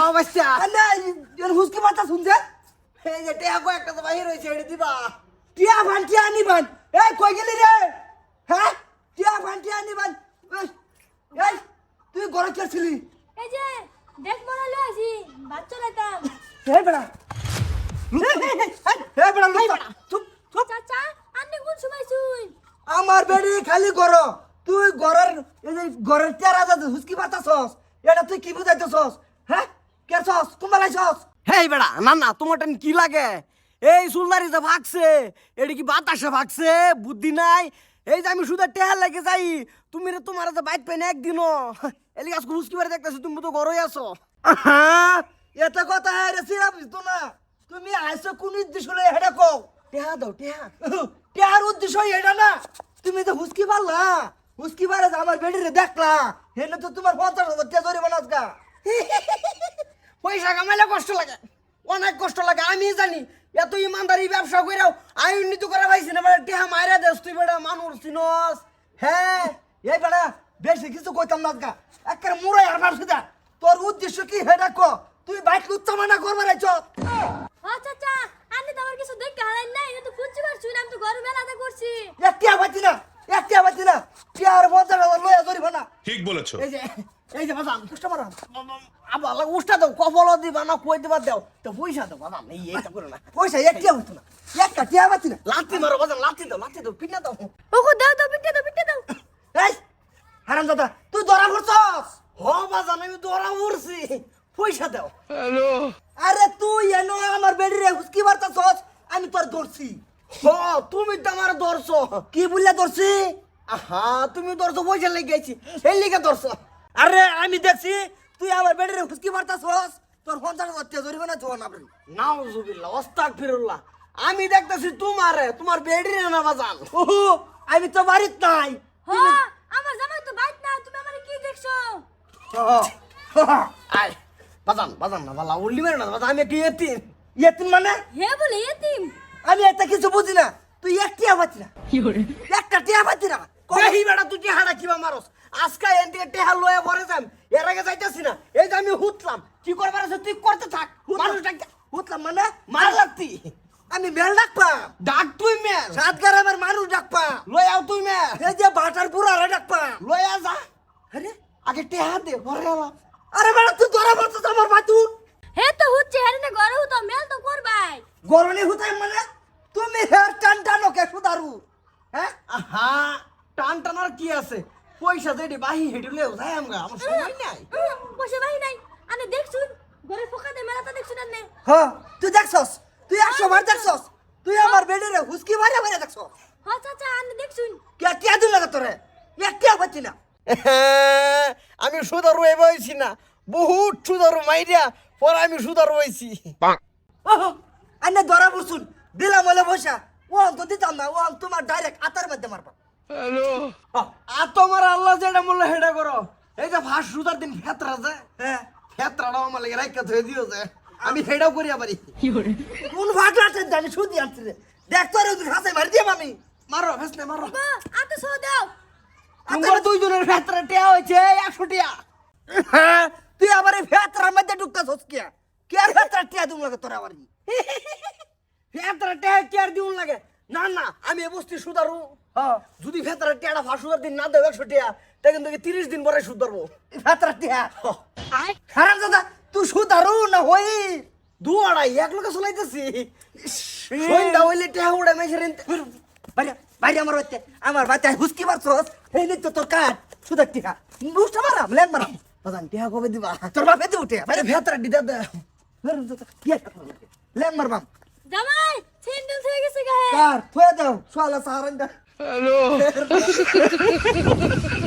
পাওয়া বাচ্চা না এর শুনছে? টিয়া কো একটা বাহির হইছে এটা দিবা। টিয়া ভান টিয়া নি ভান। কই গেলি রে? হ্যাঁ? টিয়া ভান টিয়া নি ভান। তুই গরজ করছিলি এই যে দেখ মনে হলো আসি বাচ্চা লাইতাম এই বড়া। এই বড়া। লুকা চুপ চুপ আমার বেড়ি খালি করো তুই ঘরের ঘরের তেরা হুসকি বাতাস এটা তুই কি বুঝাইতেছস? হ্যাঁ? কে ছস কুম্বালাইছস। হেই বেড়া না না তোমারটা কি লাগে? এই সুলদারি যে ভাগছে এটা কি বাতাসে ভাগছে? বুদ্ধি নাই। এই যে আমি শুধু টেহার লাগে যাই তুমি রে তোমার যে বাইক পেন একদিনও। এলি আজকে হুসকি বাড়ি দেখতেছি তুমি তো ঘরই আছো। এটা কথা হ্যাঁ রে সিরা বুঝতো না। তুমি আইসো কোন উদ্দেশ্য লয়ে হেডা কও? টেহা দাও টেহা। টেহার উদ্দেশ্য এটা না। তুমি তো হুসকি পারলা হুসকি পারে আমার বেড়ি রে দেখলা। হেনে তো তোমার পঞ্চাশ হাজার টিয়া জরিমানা বানাসগা পয়সা কামাইলে কষ্ট লাগে অনেক কষ্ট লাগে আমি জানি এত ইমানদারি ব্যবসা কইরাও আমি উন্নতি করে পাইছি না বেটা টেহা মাইরা দেস তুই বেটা মানুষ চিনস। হ্যাঁ এই বেড়া বেশি কিছু কইতাম না গা একের মুড়াই আর মারছি দা তোর উদ্দেশ্য কি হেডা ক। তুই বাইক উচ্চামানা করবার আইছ। ও চাচা আপনি তো আমার কিছু দেখতে হারাই নাই তো খুঁজছি পারছি না আমি তো ঘরে বেলাতে করছি। একটিয়া বাতি না। না পঞ্চাশ হাজার লয়া জরিমানা ঠিক বলেছ। এই যে এই যে বাদাম আবার উষ্টা দাও দিবা না কই দিবা দাও। তো পয়সা দাও বাদাম এই এইটা করে না। পয়সা একটিয়া হইতো না একটা টিয়া বাতি না লাত্তি মারো বাদাম লাত্তি দাও লাত্তি দাও পিঠা দাও। ওগো দাও দাও পিঠে দাও পিঠে দাও। এই হারাম দাদা তুই ধরা পড়ছস হ বাজান আমি ধরা পড়ছি পয়সা দাও। আরে তুই এনো আমার বেডি রে হুসকি বার্তাছস আমি তোর ধরছি। হ তুমি তো আমার ধরছো কি বললে ধরছি আহা তুমি ধরছো পয়সা লেগে গেছি এই লিগে ধরছো আরে আমি দেখছি তুই আমার বেডি রে হুসকি বার্তাছস তোর পঞ্চাশ টিয়া জরিমানা জোয়া না বলি নাউজুবিল্লাহ ওস্তাক ফিরুল্লাহ। আমি দেখতেছি তোমারে তোমার বেডি না বাজান। ওহো আমি তো বাড়িত নাই হ আমার জামাই তো বাইক না তুমি আমারে কি দেখছ? আয় বাজান বাজান না বালা উল্লি মেরে না বাজান আমি একটু এতিম ইয়েতিন মানে? হে বলে এতিম আমি এটা কিছু বুঝি না। তুই এক টিয়া বাতি না। একটা টিয়া বাতি না। কহি বেড়া তুই টেহাটা কিবা মারস? আজকে এন থেকে টেহা লয়ে ভরে যাম। এর আগে যাইতাছি না। এই যে আমি হুতলাম। কি করবার আছে তুই করতে থাক। মানুষ ডাক উঠলাম মানে? মার লাগতি। আমি বেল ডাকপাম। ডাক তুই মের সাত গ্রামের মানুষ ডাকপাম। লয়ে আও তুই মের এই যে বাটার বুড়ারা ডাকপাম। লয়ে যা। আরে? আগে টেহা দে ভরে আরে বেড়া তুই ধরা পড়ছিস আমার বাতুন। হে তো হচ্ছে হেরে না ঘরে তো মেল তো করবাই। গরনে হুতাই মানে? তুমি হেয়ার টান টানো কে সুদারু হ্যাঁ আহা টান টানার কি আছে? পয়সা দেড়ি বাহি হেঁটে লেও যাই আমরা আমার সময় নাই। বসে বাহি নাই। আনে দেখছুন ঘরে ফোকাতে মেলাতে দেখছুন আনে হ তুই দেখছস? তুই একশো বার দেখছস? তুই আমার বেডে হুসকি মারে মারে দেখছস? হ চাচা আনে দেখছুন। কে টিয়া দিল না তোরে? এক টিয়া বাতি না? আমি সুদার রয়ে বইছি না। বহুত সুদার মাইরিয়া পরে আমি সুদার রয়েছি। ওহো আনে ধরা পড়ছুন। দিলাম বলে বসা ও তো দিতাম না ও তোমার ডাইরেক্ট আতার মধ্যে মারবা। আর তোমার আল্লাহ যেটা বলল সেটা করো। এই যে ফাঁস সুদার দিন ফেতরা যে হ্যাঁ। ফেতরাটাও আমার লাগে রাইকা ধরে দিও যে। আমি সেটাও করিয়া পারি কোন আছে জানি শুধু আনছি রে দেখ তোর হাসে মারি দিয়ে আমি। মারো ফেসলে মারো। আতে সো দাও। তোমার দুইজনের ফেতরা টিয়া হয়েছে একশো টিয়া। হ্যাঁ তুই আবার এই ফেতরার মধ্যে ঢুকতাস হসকিয়া কে আর ফেতরা টিয়া দিম লাগে তোর আবার? ফেতরা টিয়া টিয়ার দিউন লাগে? না না আমি এ বস্তি সুদারু। হ্যাঁ। যদি ফেতরা টিয়াটা ফাঁস সুদার দিন না দেবো একশো টিয়া তা কিন্তু তিরিশ দিন পরে সুদ ধরবো। ফেতরা টিয়া হারাম দাদা তুই সুদারু না হই? দু আড়াই এক লোকে চলাইতেছি। সন্ধ্যা হইলে টিয়া উড়ে মেশে বাইরে বাইরে আমার বাচ্চা আমার বাচ্চা হুসকি মারছস। এই নে তোর কাট সুদার টিয়া বুঝতে মারাম লেন মারাম বাজান টিয়া কবে দিবা? তোর বাপে দে উঠে বাইরে ফেতরা দিদা দে লেন মারবাম জামাই সিন্ডেল হয়ে গেছে গায়ে কার? থুয়ে দাও সোয়ালা সাহারান দা